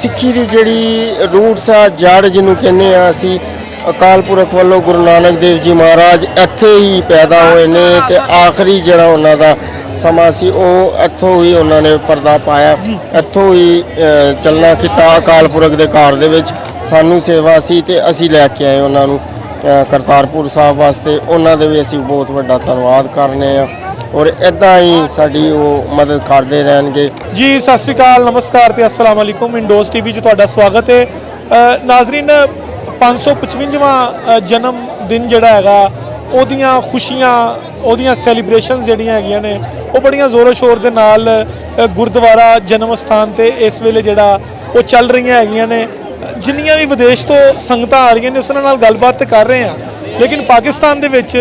ਸਿੱਖੀ ਦੀ ਜਿਹੜੀ ਰੂਟਸ ਆ ਜੜ ਜਿਹਨੂੰ ਕਹਿੰਦੇ ਆ ਅਸੀਂ, ਅਕਾਲ ਪੁਰਖ ਵੱਲੋਂ ਗੁਰੂ ਨਾਨਕ ਦੇਵ ਜੀ ਮਹਾਰਾਜ ਇੱਥੇ ਹੀ ਪੈਦਾ ਹੋਏ ਨੇ ਤੇ ਆਖਰੀ ਜਿਹੜਾ ਉਹਨਾਂ ਦਾ ਸਮਾਂ ਸੀ, ਉਹ ਇੱਥੋਂ ਹੀ ਉਹਨਾਂ ਨੇ ਪਰਦਾ ਪਾਇਆ। ਇੱਥੋਂ ਹੀ ਚੱਲਣਾ ਕੀਤਾ ਅਕਾਲ ਪੁਰਖ ਦੇ ਘਰ ਦੇ ਵਿੱਚ। ਸਾਨੂੰ ਸੇਵਾ ਸੀ ਤੇ ਅਸੀਂ ਲੈ ਕੇ ਆਏ ਉਹਨਾਂ ਨੂੰ ਕਰਤਾਰਪੁਰ ਸਾਹਿਬ ਵਾਸਤੇ। ਉਹਨਾਂ ਦੇ ਵੀ ਅਸੀਂ ਬਹੁਤ ਵੱਡਾ ਧੰਨਵਾਦ ਕਰਨੇ ਆ। ਔਰ ਇਦਾਂ ਹੀ ਸਾਡੀ ਉਹ ਮਦਦ ਕਰਦੇ ਰਹਿਣਗੇ। ਜੀ ਸਤਿ ਸ਼੍ਰੀ ਅਕਾਲ ਨਮਸਕਾਰ ਤੇ ਅਸਲਾਮ ਵਾਲੇਕੁਮ ਇੰਡੋਸ ਟੀਵੀ 'ਚ ਤੁਹਾਡਾ ਸਵਾਗਤ ਹੈ। ਅ, ਨਾਜ਼ਰੀਨ 555ਵਾਂ ਅ, ਜਨਮ ਦਿਨ ਜਿਹੜਾ ਹੈਗਾ ਉਹਦੀਆਂ ਖੁਸ਼ੀਆਂ ਉਹਦੀਆਂ ਸੈਲੀਬ੍ਰੇਸ਼ਨਸ ਜਿਹੜੀਆਂ ਹੈਗੀਆਂ ਨੇ ਉਹ ਬੜੀਆਂ ਜ਼ੋਰੋ ਸ਼ੋਰ ਦੇ ਨਾਲ ਗੁਰਦੁਆਰਾ ਜਨਮ ਸਥਾਨ ਤੇ ਇਸ ਵੇਲੇ ਜਿਹੜਾ ਉਹ ਚੱਲ ਰਹੀਆਂ ਹੈਗੀਆਂ ਨੇ। ਜਿੰਨੀਆਂ ਵੀ ਵਿਦੇਸ਼ ਤੋਂ ਸੰਗਤਾਂ ਆ ਰਹੀਆਂ ਨੇ ਉਸ ਨਾਲ ਗੱਲਬਾਤ ਤੇ ਕਰ ਰਹੇ ਆ ਲੇਕਿਨ ਪਾਕਿਸਤਾਨ ਦੇ ਵਿੱਚ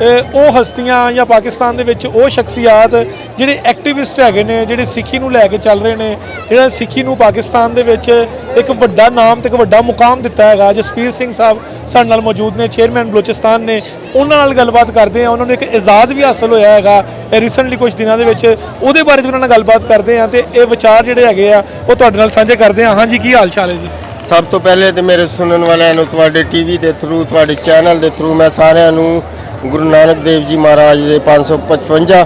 ਉਹ ਹਸਤੀਆਂ ਜਾਂ ਪਾਕਿਸਤਾਨ ਦੇ ਵਿੱਚ ਉਹ ਸ਼ਖਸੀਅਤ ਜਿਹੜੇ ਐਕਟਿਵਿਸਟ ਹੈਗੇ ਨੇ, ਜਿਹੜੇ ਸਿੱਖੀ ਨੂੰ ਲੈ ਕੇ ਚੱਲ ਰਹੇ ਨੇ, ਜਿਹੜਾ ਸਿੱਖੀ ਨੂੰ ਪਾਕਿਸਤਾਨ ਦੇ ਵਿੱਚ ਇੱਕ ਵੱਡਾ ਨਾਮ ਤੇ ਇੱਕ ਵੱਡਾ ਮੁਕਾਮ ਦਿੱਤਾ ਹੈਗਾ, ਜਸਪੀਰ ਸਿੰਘ ਸਾਹਿਬ ਸਾਡੇ ਨਾਲ ਮੌਜੂਦ ਨੇ, ਚੇਅਰਮੈਨ ਬਲੋਚਿਸਤਾਨ ਨੇ, ਉਹਨਾਂ ਨਾਲ ਗੱਲਬਾਤ ਕਰਦੇ ਆ ਉਹਨਾਂ ਨੂੰ ਇੱਕ ਇਜਾਜ਼ ਵੀ ਹਾਸਲ ਹੋਇਆ ਹੈਗਾ ਰੀਸੈਂਟਲੀ ਕੁਝ ਦਿਨਾਂ ਦੇ ਵਿੱਚ ਉਹਦੇ ਬਾਰੇ ਵੀ ਉਹਨਾਂ ਨਾਲ ਗੱਲਬਾਤ ਕਰਦੇ ਆ ਤੇ ਇਹ ਵਿਚਾਰ ਜਿਹੜੇ ਹੈਗੇ ਆ, ਉਹ ਤੁਹਾਡੇ ਨਾਲ ਸਾਂਝੇ ਕਰਦੇ ਆ ਹਾਂਜੀ, ਕੀ ਹਾਲ ਚਾਲ ਹੈ ਜੀ? ਸਭ ਤੋਂ ਪਹਿਲੇ ਤੇ ਮੇਰੇ ਸੁਣਨ ਵਾਲਿਆਂ ਨੂੰ ਤੁਹਾਡੇ ਟੀਵੀ ਦੇ ਥਰੂ ਤੁਹਾਡੇ ਚੈਨਲ ਦੇ ਥਰੂ ਮੈਂ ਸਾਰਿਆਂ ਨੂੰ ਗੁਰੂ ਨਾਨਕ ਦੇਵ ਜੀ ਮਹਾਰਾਜ ਦੇ 555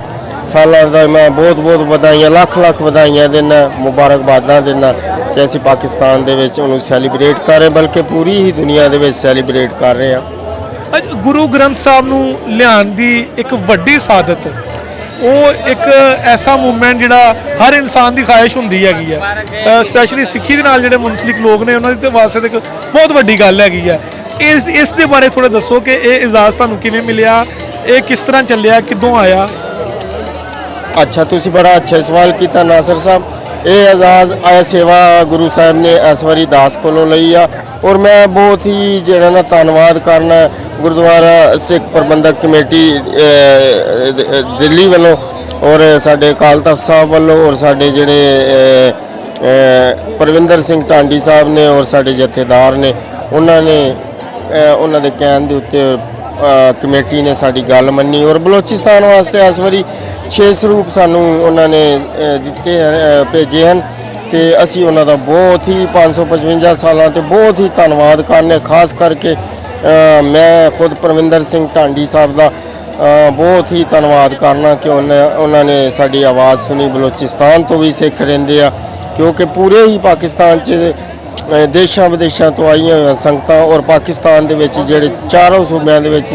ਸਾਲਾਂ ਦਾ ਮੈਂ ਬਹੁਤ ਬਹੁਤ ਵਧਾਈਆਂ, ਲੱਖ ਲੱਖ ਵਧਾਈਆਂ ਦਿੰਦਾ ਮੁਬਾਰਕਬਾਦਾਂ ਦਿੰਦਾ ਕਿ ਅਸੀਂ ਪਾਕਿਸਤਾਨ ਦੇ ਵਿੱਚ ਉਹਨੂੰ ਸੈਲੀਬ੍ਰੇਟ ਕਰ ਰਹੇ ਬਲਕਿ ਪੂਰੀ ਹੀ ਦੁਨੀਆ ਦੇ ਵਿੱਚ ਸੈਲੀਬ੍ਰੇਟ ਕਰ ਰਹੇ ਹਾਂ। ਅੱਜ ਗੁਰੂ ਗ੍ਰੰਥ ਸਾਹਿਬ ਨੂੰ ਲਿਆਉਣ ਦੀ ਇੱਕ ਵੱਡੀ ਸਾਦਤ, ਉਹ ਇੱਕ ਐਸਾ ਮੂਵਮੈਂਟ ਜਿਹੜਾ ਹਰ ਇਨਸਾਨ ਦੀ ਖਾਹਿਸ਼ ਹੁੰਦੀ ਹੈਗੀ ਆ ਸਪੈਸ਼ਲੀ ਸਿੱਖੀ ਦੇ ਨਾਲ ਜਿਹੜੇ ਮੁਨਸਲਿਕ ਲੋਕ ਨੇ, ਉਹਨਾਂ ਦੀ ਤੇ ਵਾਸਤੇ ਇੱਕ ਬਹੁਤ ਵੱਡੀ ਗੱਲ ਹੈਗੀ ਆ ਇਸ ਇਸ ਦੇ ਬਾਰੇ ਥੋੜਾ ਦੱਸੋ ਕਿ ਇਹ ਇਜਾਜ਼ਤ ਤੁਹਾਨੂੰ ਕਿਵੇਂ ਮਿਲਿਆ? ਇਹ ਕਿਸ ਤਰ੍ਹਾਂ ਚੱਲਿਆ? ਕਿੱਦੋਂ ਆਇਆ? ਅੱਛਾ, ਤੁਸੀਂ ਬੜਾ ਅੱਛਾ ਸਵਾਲ ਕੀਤਾ ਨਾਸਰ ਸਾਹਿਬ। ਇਹ ਆਜ਼ਾਜ਼ ਆਇਆ ਸੇਵਾ ਗੁਰੂ ਸਾਹਿਬ ਨੇ ਇਸ ਵਾਰੀ ਦਾਸ ਕੋਲੋਂ ਲਈ ਆ। ਔਰ ਮੈਂ ਬਹੁਤ ਹੀ ਜਿਹੜਾ ਨਾ ਧੰਨਵਾਦ ਕਰਨਾ ਗੁਰਦੁਆਰਾ ਸਿੱਖ ਪ੍ਰਬੰਧਕ ਕਮੇਟੀ ਦਿੱਲੀ ਵੱਲੋਂ ਔਰ ਸਾਡੇ ਅਕਾਲ ਤਖਤ ਸਾਹਿਬ ਵੱਲੋਂ ਔਰ ਸਾਡੇ ਜਿਹੜੇ ਪਰਵਿੰਦਰ ਸਿੰਘ ਟਾਂਡੀ ਸਾਹਿਬ ਨੇ ਔਰ ਸਾਡੇ ਜਥੇਦਾਰ ਨੇ, ਉਹਨਾਂ ਨੇ ਉਹਨਾਂ ਦੇ ਕਹਿਣ ਦੇ ਉੱਤੇ ਕਮੇਟੀ ਨੇ ਸਾਡੀ ਗੱਲ ਮੰਨੀ ਔਰ ਬਲੋਚਿਸਤਾਨ ਵਾਸਤੇ ਇਸ ਵਾਰੀ 6 ਸਰੂਪ ਸਾਨੂੰ ਉਹਨਾਂ ਨੇ ਦਿੱਤੇ ਹਨ, ਭੇਜੇ ਹਨ ਤੇ ਅਸੀਂ ਉਹਨਾਂ ਦਾ ਬਹੁਤ ਹੀ 555 ਸਾਲਾਂ ਤੇ ਬਹੁਤ ਹੀ ਧੰਨਵਾਦ ਕਰਨੇ ਖਾਸ ਕਰਕੇ ਮੈਂ ਖੁਦ ਪਰਵਿੰਦਰ ਸਿੰਘ ਢਾਂਡੀ ਸਾਹਿਬ ਦਾ ਬਹੁਤ ਹੀ ਧੰਨਵਾਦ ਕਰਨਾ ਕਿ ਉਹਨਾਂ ਉਹਨਾਂ ਨੇ ਸਾਡੀ ਆਵਾਜ਼ ਸੁਣੀ। ਬਲੋਚਿਸਤਾਨ ਤੋਂ ਵੀ ਸਿੱਖ ਰਹਿੰਦੇ ਆ ਕਿਉਂਕਿ ਪੂਰੇ ਹੀ ਪਾਕਿਸਤਾਨ 'ਚ ਦੇਸ਼ਾਂ ਵਿਦੇਸ਼ਾਂ ਤੋਂ ਆਈਆਂ ਹੋਈਆਂ ਸੰਗਤਾਂ ਔਰ ਪਾਕਿਸਤਾਨ ਦੇ ਵਿੱਚ ਜਿਹੜੇ ਚਾਰੋਂ ਸੂਬਿਆਂ ਦੇ ਵਿੱਚ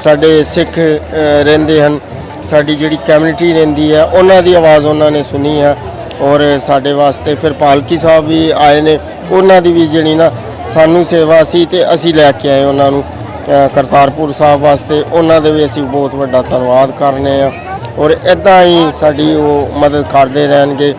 ਸਾਡੇ ਸਿੱਖ ਰਹਿੰਦੇ ਹਨ। ਸਾਡੀ ਜਿਹੜੀ ਕਮਿਊਨਿਟੀ ਰਹਿੰਦੀ ਹੈ, ਉਹਨਾਂ ਦੀ ਆਵਾਜ਼ ਉਹਨਾਂ ਨੇ ਸੁਣੀ ਹੈ ਔਰ ਸਾਡੇ ਵਾਸਤੇ ਫਿਰ ਪਾਲਕੀ ਸਾਹਿਬ ਵੀ ਆਏ ਨੇ। ਉਹਨਾਂ ਦੀ ਵੀ ਜਿਹੜੀ ਨਾ ਸਾਨੂੰ ਸੇਵਾ ਸੀ ਤੇ ਅਸੀਂ ਲੈ ਕੇ ਆਏ ਉਹਨਾਂ ਨੂੰ। ਕਰਤਾਰਪੁਰ ਸਾਹਿਬ ਵਾਸਤੇ ਉਹਨਾਂ ਦੇ ਵੀ ਅਸੀਂ ਬਹੁਤ ਵੱਡਾ ਧੰਨਵਾਦ ਕਰਨੇ ਆ। ਔਰ ਇਦਾਂ ਹੀ ਸਾਡੀ ਉਹ ਮਦਦ ਕਰਦੇ ਰਹਿਣਗੇ।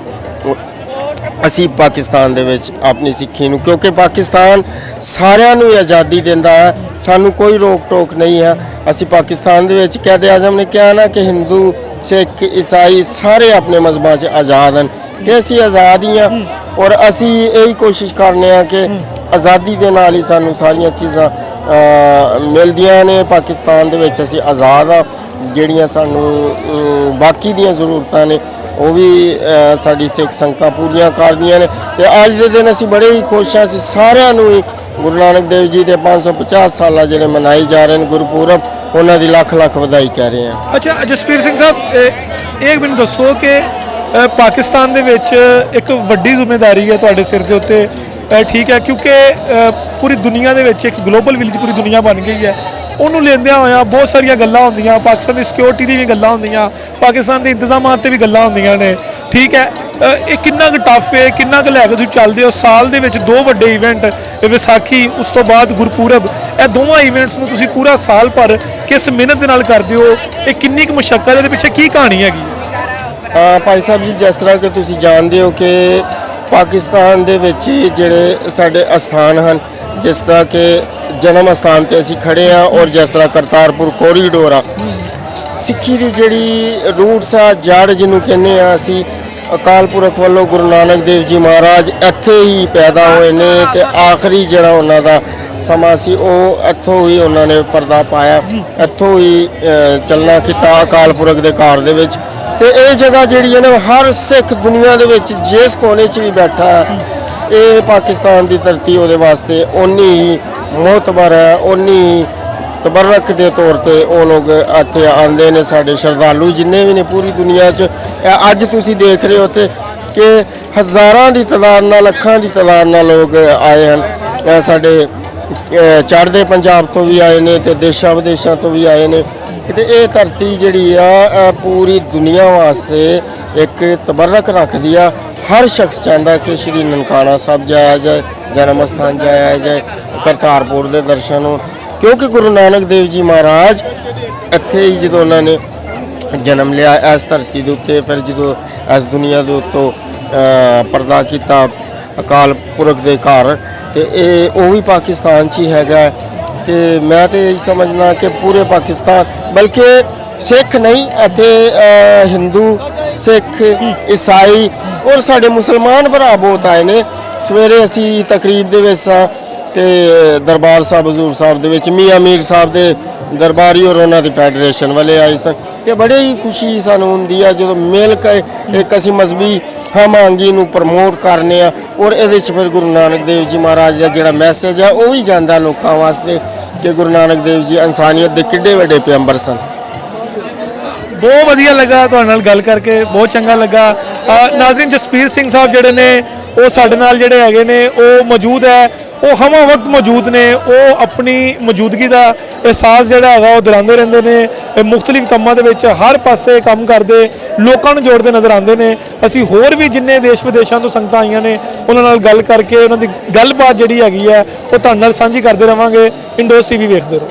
ਅਸੀਂ ਪਾਕਿਸਤਾਨ ਦੇ ਵਿੱਚ ਆਪਣੀ ਸਿੱਖੀ ਨੂੰ, ਕਿਉਂਕਿ ਪਾਕਿਸਤਾਨ ਸਾਰਿਆਂ ਨੂੰ ਹੀ ਆਜ਼ਾਦੀ ਦਿੰਦਾ ਹੈ। ਸਾਨੂੰ ਕੋਈ ਰੋਕ ਟੋਕ ਨਹੀਂ ਹੈ। ਅਸੀਂ ਪਾਕਿਸਤਾਨ ਦੇ ਵਿੱਚ ਕੈਦੇ ਆਜ਼ਮ ਨੇ ਕਿਹਾ ਨਾ ਕਿ ਹਿੰਦੂ, ਸਿੱਖ, ਈਸਾਈ ਸਾਰੇ ਆਪਣੇ ਮਜ਼ਬਾਂ 'ਚ ਆਜ਼ਾਦ ਹਨ ਤੇ ਅਸੀਂ ਆਜ਼ਾਦ ਹੀ ਹਾਂ। ਔਰ ਅਸੀਂ ਇਹੀ ਕੋਸ਼ਿਸ਼ ਕਰਨੇ ਆ ਕਿ ਆਜ਼ਾਦੀ ਦੇ ਨਾਲ ਹੀ ਸਾਨੂੰ ਸਾਰੀਆਂ ਚੀਜ਼ਾਂ ਮਿਲਦੀਆਂ ਨੇ। ਪਾਕਿਸਤਾਨ ਦੇ ਵਿੱਚ ਅਸੀਂ ਆਜ਼ਾਦ ਆ ਜਿਹੜੀਆਂ ਸਾਨੂੰ ਬਾਕੀ ਦੀਆਂ ਜ਼ਰੂਰਤਾਂ ਨੇ। ਉਹ ਵੀ ਸਾਡੀ ਸਿੱਖ ਸੰਗਤਾਂ ਪੂਰੀਆਂ ਕਰਦੀਆਂ ਨੇ। ਤੇ ਅੱਜ ਦੇ ਦਿਨ ਅਸੀਂ ਬੜੇ ਹੀ ਖੁਸ਼ ਹਾਂ, ਅਸੀਂ ਸਾਰਿਆਂ ਨੂੰ ਹੀ ਗੁਰੂ ਨਾਨਕ ਦੇਵ ਜੀ ਦੇ 550 ਸਾਲਾ ਜਿਹੜੇ ਮਨਾਏ ਜਾ ਰਹੇ ਨੇ ਗੁਰਪੁਰਬ, ਉਹਨਾਂ ਦੀ ਲੱਖ ਲੱਖ ਵਧਾਈ ਕਹਿ ਰਹੇ ਹਾਂ। ਅੱਛਾ ਜਸਪੀਰ ਸਿੰਘ ਸਾਹਿਬ ਇਹ ਇਹ ਮੈਨੂੰ ਦੱਸੋ ਕਿ ਪਾਕਿਸਤਾਨ ਦੇ ਵਿੱਚ ਇੱਕ ਵੱਡੀ ਜ਼ਿੰਮੇਵਾਰੀ ਹੈ ਤੁਹਾਡੇ ਸਿਰ ਦੇ ਉੱਤੇ। ਠੀਕ ਹੈ, ਕਿਉਂਕਿ ਪੂਰੀ ਦੁਨੀਆ ਦੇ ਵਿੱਚ ਇੱਕ ਗਲੋਬਲ ਵਿਲੇਜ, ਪੂਰੀ ਦੁਨੀਆ ਬਣ ਗਈ ਹੈ। ਉਹਨੂੰ ਲੈਂਦਿਆਂ ਹੋਇਆਂ ਬਹੁਤ ਸਾਰੀਆਂ ਗੱਲਾਂ ਹੁੰਦੀਆਂ, ਪਾਕਿਸਤਾਨ ਦੀ ਸਿਕਿਉਰਿਟੀ ਦੀ ਵੀ ਗੱਲਾਂ ਹੁੰਦੀਆਂ, ਪਾਕਿਸਤਾਨ ਦੇ ਇੰਤਜ਼ਾਮਾਤ ਤੇ ਵੀ ਗੱਲਾਂ ਹੁੰਦੀਆਂ ਨੇ। ਠੀਕ ਹੈ? ਇਹ ਕਿੰਨਾ ਕੁ ਟਫ ਹੈ, ਕਿੰਨਾ ਕੁ ਲੈ ਕੇ ਤੁਸੀਂ ਚੱਲਦੇ ਹੋ? ਸਾਲ ਦੇ ਵਿੱਚ ਦੋ ਵੱਡੇ ਇਵੈਂਟ ਵਿਸਾਖੀ, ਉਸ ਤੋਂ ਬਾਅਦ ਗੁਰਪੁਰਬ। ਇਹ ਦੋਵਾਂ ਇਵੈਂਟਸ ਨੂੰ ਤੁਸੀਂ ਪੂਰਾ ਸਾਲ ਭਰ ਕਿਸ ਮਿਹਨਤ ਦੇ ਨਾਲ ਕਰਦੇ ਹੋ? ਇਹ ਕਿੰਨੀ ਕੁ ਮੁਸ਼ਕਲ ਇਹਦੇ ਪਿੱਛੇ ਕੀ ਕਹਾਣੀ ਹੈਗੀ? ਭਾਈ ਸਾਹਿਬ ਜੀ, ਜਿਸ ਤਰ੍ਹਾਂ ਕਿ ਤੁਸੀਂ ਜਾਣਦੇ ਹੋ ਕਿ ਪਾਕਿਸਤਾਨ ਦੇ ਵਿੱਚ ਹੀ ਜਿਹੜੇ ਸਾਡੇ ਅਸਥਾਨ ਹਨ, ਜਿਸ ਤਰ੍ਹਾਂ ਕਿ ਜਨਮ ਅਸਥਾਨ ਤੇ ਅਸੀਂ ਖੜੇ ਆ ਔਰ ਜਿਸ ਤਰ੍ਹਾਂ ਕਰਤਾਰਪੁਰ ਕੋਰੀਡੋਰ ਆ। ਸਿੱਖੀ ਦੀ ਜਿਹੜੀ ਰੂਟਸ ਆ, ਜੜ ਜਿਹਨੂੰ ਕਹਿੰਦੇ ਆ ਅਸੀਂ, ਅਕਾਲ ਪੁਰਖ ਵੱਲੋਂ ਗੁਰੂ ਨਾਨਕ ਦੇਵ ਜੀ ਮਹਾਰਾਜ ਇੱਥੇ ਹੀ ਪੈਦਾ ਹੋਏ ਨੇ ਤੇ ਆਖਰੀ ਜਿਹੜਾ ਉਹਨਾਂ ਦਾ ਸਮਾਂ ਸੀ, ਉਹ ਇੱਥੋਂ ਹੀ ਉਹਨਾਂ ਨੇ ਪਰਦਾ ਪਾਇਆ। ਇੱਥੋਂ ਹੀ ਚੱਲਣਾ ਕੀਤਾ ਅਕਾਲ ਪੁਰਖ ਦੇ ਘਰ ਦੇ ਵਿੱਚ। ਤੇ ਇਹ ਜਗ੍ਹਾ ਜਿਹੜੀ ਹੈ ਨਾ, ਹਰ ਸਿੱਖ ਦੁਨੀਆ ਦੇ ਵਿੱਚ ਜਿਸ ਕੋਨੇ 'ਚ ਵੀ ਬੈਠਾ, ਇਹ ਪਾਕਿਸਤਾਨ ਦੀ ਧਰਤੀ ਉਹਦੇ ਵਾਸਤੇ ਓਨੀ ਹੀ ਮੋਤਬਰ ਹੈ ਉਨੀ ਤਬਰਕ ਦੇ ਤੌਰ ਤੇ ਉਹ ਲੋਕ ਇੱਥੇ ਆਉਂਦੇ ਨੇ ਸਾਡੇ ਸ਼ਰਧਾਲੂ, ਜਿੰਨੇ ਵੀ ਨੇ ਪੂਰੀ ਦੁਨੀਆ 'ਚ। ਅੱਜ ਤੁਸੀਂ ਦੇਖ ਰਹੇ ਹੋ ਤੇ ਕਿ ਹਜ਼ਾਰਾਂ ਦੀ ਤਾਦਾਦ ਨਾਲ, ਲੱਖਾਂ ਦੀ ਤਾਦਾਦ ਨਾਲ ਲੋਕ ਆਏ ਹਨ। ਸਾਡੇ ਚੜ੍ਹਦੇ ਪੰਜਾਬ ਤੋਂ ਵੀ ਆਏ ਨੇ ਤੇ ਦੇਸ਼ਾਂ ਵਿਦੇਸ਼ਾਂ ਤੋਂ ਵੀ ਆਏ ਨੇ। ਤੇ ਇਹ ਧਰਤੀ ਜਿਹੜੀ ਆ ਪੂਰੀ ਦੁਨੀਆ ਵਾਸਤੇ ਇੱਕ ਤਬਰਕ ਰੱਖਦੀ ਆ। ਹਰ ਸ਼ਖਸ ਚਾਹੁੰਦਾ ਕਿ ਸ਼੍ਰੀ ਨਨਕਾਣਾ ਸਾਹਿਬ ਜਾਇਆ ਜਾਏ ਜਨਮ ਸਥਾਨ ਜਾਇਆ ਜਾਏ ਕਰਤਾਰਪੁਰ ਦੇ ਦਰਸ਼ਨ ਹੋਣ ਕਿਉਂਕਿ ਗੁਰੂ ਨਾਨਕ ਦੇਵ ਜੀ ਮਹਾਰਾਜ ਇੱਥੇ ਹੀ ਜਦੋਂ ਉਹਨਾਂ ਨੇ ਜਨਮ ਲਿਆ ਇਸ ਧਰਤੀ ਦੇ ਉੱਤੇ ਫਿਰ ਜਦੋਂ ਇਸ ਦੁਨੀਆ ਦੇ ਉੱਤੋਂ ਪਰਦਾ ਕੀਤਾ ਅਕਾਲ ਪੁਰਖ ਦੇ ਘਰ ਤੇ ਇਹ ਉਹ ਵੀ ਪਾਕਿਸਤਾਨ 'ਚ ਹੀ ਹੈਗਾ। ਤੇ ਮੈਂ ਤੇ ਇਹ ਸਮਝਣਾ ਕਿ ਪੂਰੇ ਪਾਕਿਸਤਾਨ ਬਲਕਿ ਸਿੱਖ ਨਹੀਂ ਅਹ, ਹਿੰਦੂ ਸਿੱਖ ਈਸਾਈ ਔਰ ਸਾਡੇ ਮੁਸਲਮਾਨ ਭਰਾ ਬਹੁਤ ਆਏ ਨੇ। ਸਵੇਰੇ ਅਸੀਂ ਤਕਰੀਬ ਦੇ ਵਿੱਚ ਸਾਂ ਤੇ ਦਰਬਾਰ ਸਾਹਿਬ, ਹਜ਼ੂਰ ਸਾਹਿਬ ਦੇ ਵਿੱਚ ਮੀਆਂ ਮੀਰ ਸਾਹਿਬ ਦੇ ਦਰਬਾਰੀ ਔਰ ਉਹਨਾਂ ਦੀ ਫੈਡਰੇਸ਼ਨ ਵਾਲੇ ਆਏ ਸਨ ਤੇ ਬੜੇ ਹੀ ਖੁਸ਼ੀ ਸਾਨੂੰ ਹੁੰਦੀ ਆ ਜਦੋਂ ਮਿਲ ਕੇ ਇੱਕ ਅਸੀਂ ਮਜ਼ਬੀ ਹਮਾਂਗੀ ਨੂੰ ਪ੍ਰਮੋਟ ਕਰਨੇ ਆ ਔਰ ਇਹਦੇ ਚ ਫਿਰ ਗੁਰੂ ਨਾਨਕ ਦੇਵ ਜੀ ਮਹਾਰਾਜ ਦਾ ਜਿਹੜਾ ਮੈਸੇਜ ਹੈ ਉਹ ਵੀ ਜਾਂਦਾ ਲੋਕਾਂ ਵਾਸਤੇ ਕਿ ਗੁਰੂ ਨਾਨਕ ਦੇਵ ਜੀ ਇਨਸਾਨੀਅਤ ਦੇ ਕਿੱਡੇ ਵੱਡੇ ਪਿਆੰਬਰ ਸਨ। ਬਹੁਤ ਵਧੀਆ ਲੱਗਾ ਤੁਹਾਡੇ ਨਾਲ ਗੱਲ ਕਰਕੇ, ਬਹੁਤ ਚੰਗਾ ਲੱਗਾ। ਨਾਜ਼ਰੀਨ ਜਸਪੀਰ ਸਿੰਘ ਸਾਹਿਬ ਜਿਹੜੇ ਨੇ ਉਹ ਸਾਡੇ ਨਾਲ ਜਿਹੜੇ ਹੈਗੇ ਨੇ ਉਹ ਮੌਜੂਦ ਹੈ। ਉਹ ਹਮਾ ਵਕਤ ਮੌਜੂਦ ਨੇ। ਉਹ ਆਪਣੀ ਮੌਜੂਦਗੀ ਦਾ ਅਹਿਸਾਸ ਜਿਹੜਾ ਹੈਗਾ ਉਹ ਦਿਲਾਉਂਦੇ ਰਹਿੰਦੇ ਨੇ। ਮੁxtਲਿਫ ਕੰਮਾਂ ਦੇ ਵਿੱਚ ਹਰ ਪਾਸੇ ਕੰਮ ਕਰਦੇ ਲੋਕਾਂ ਨੂੰ ਜੋੜਦੇ ਨਜ਼ਰ ਆਉਂਦੇ ਨੇ। ਅਸੀਂ ਹੋਰ ਵੀ ਜਿੰਨੇ ਦੇਸ਼ ਵਿਦੇਸ਼ਾਂ ਤੋਂ ਸੰਗਤਾਂ ਆਈਆਂ ਨੇ ਉਹਨਾਂ ਨਾਲ ਗੱਲ ਕਰਕੇ ਉਹਨਾਂ ਦੀ ਗੱਲਬਾਤ ਜਿਹੜੀ ਹੈਗੀ ਹੈ ਉਹ ਤੁਹਾਡੇ ਨਾਲ ਸਾਂਝੀ ਕਰਦੇ ਰਵਾਂਗੇ। ਇੰਡੋਸ ਟੀਵੀ ਵੇਖਦੇ ਰਹੋ।